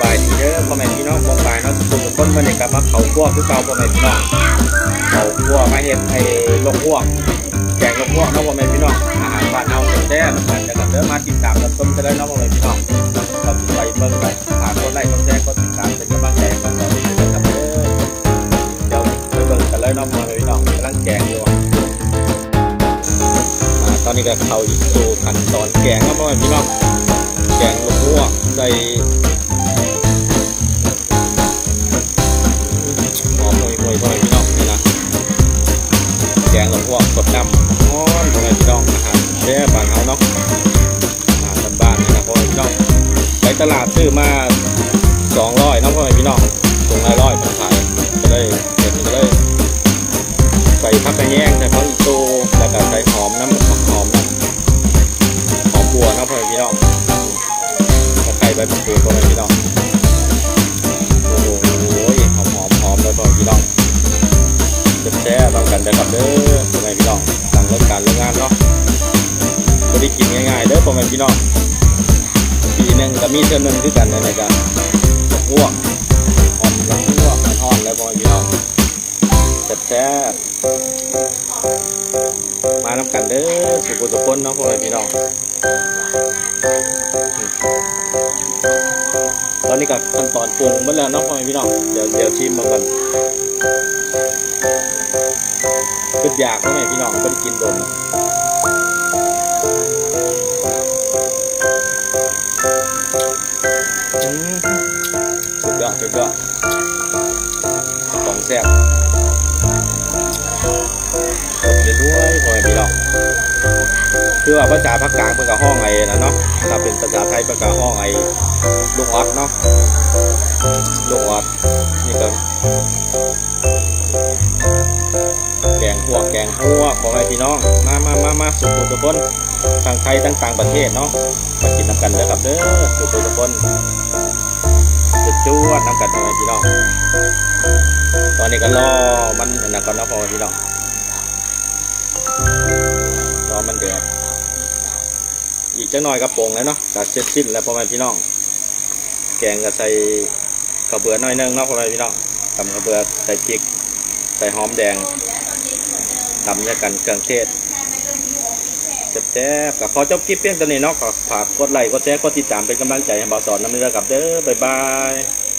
บายดีเด้อพ่อแม่พี่น้องบ่บายเนาะทุกคนมื้อนี้กลับมาเขาคั่วคือเก่าพ่อแม่พี่น้องเขาคั่วมาเฮ็ดให้ลกพวกแกงลกพวกเนาะพ่อแม่พี่น้องอาหารบ้านเฮาแซ่บๆกันจะกันเด้อมาติดตามรับชมกันเลยเนาะพ่อแม่พี่น้องก็ไปเบิ่งกันฝากกดไล่ค์กดแชร์กดติดตามเป็นกำลังใจกันต่อไปนะครับเด้อเดี๋ยวไปเบิ่งกันเลยเนาะพ่อแม่พี่น้องกำลังแกงอยู่ตอนนี้ก็เข้าอีกสู่ขั้นตอนแกงเนาะพ่อแม่พี่น้องแกงลูกม่วงใส่ ตลาดซื้อมา200เนาะพ่อแม่พี่น้องถุงละร้อยผมขายก็เลยเห็นก็เลยใส่ผักกระแยงใส่ผักอีตูแล้วก็ใส่หอมน้ำผักหอมน้ำหอมบัวเนาะพ่อแม่พี่น้องตะไคร้ใบมะกรูดพ่อแม่พี่น้องโอ้โหหอมหอมหอมเลยพ่อแม่พี่น้องแซ่ต้องกันเด้อครับเด้อพ่อแม่พี่น้องสั่งเลิกการเลิกงานเนาะไม่ได้กินง่ายๆเด้อพ่อแม่พี่น้อง มีเท่านึงคือกันในในการอ้วกหอมแล้วอ้วกมันหอมแล้วพอแม่พี่น้องแซ่บมาน้ำกันเด้อสุขุสุขคนเนาะพ่อแม่พี่น้องตอนนี้ก็ขั้นตอนปรุงหมดแล้วเนาะพ่อแม่พี่น้องเดี๋ยวเดี๋ยวชิมมาก่อนคืออยากพ่อแม่พี่น้องคนกินโดน สุดยอดสุดยอดของแซ่บกดไปด้วยพ่อแม่พี่น้องคือว่าภาษาภาคกลางเป็นกับห้องไอ้นะเนาะถ้าเป็นภาษาไทยเป็นกับห้องไอ้ลุงออดเนาะลุงออดนี่ก็แกงหัวแกงหัวของไอ้พี่น้อง มามามามาสุขุมทุกคน ทั้งไทยทั้งต่างประเทศเนาะมากินน้ำกันเด้อครับเด้อสุขุมทุกคนจุดจวดน้ำกันของไอพี่น้องตอนนี้ก็รอมันนะก่อนนะพอพี่น้องรอมันเดือดอีกจังหน่อยก็โป่งแล้วเนาะก็เสร็จสิ้นแล้วพ่อแม่พี่น้อง แกงก็ใส่ข้าเบือน้อยนึงเนาะพ่อแม่พี่น้องตำข้าเบือใส่พริก ใส่หอมแดงตำด้วยกันเครื่องเทศ แจ๊บๆกับขอจบคลิปเพียงเท่านี้เนาะขอฝากกดไลค์กดแชร์กดติดตามเป็นกำลังใจให้บ่าวสอนน้ำเนื้อกับเด้อบ๊ายบาย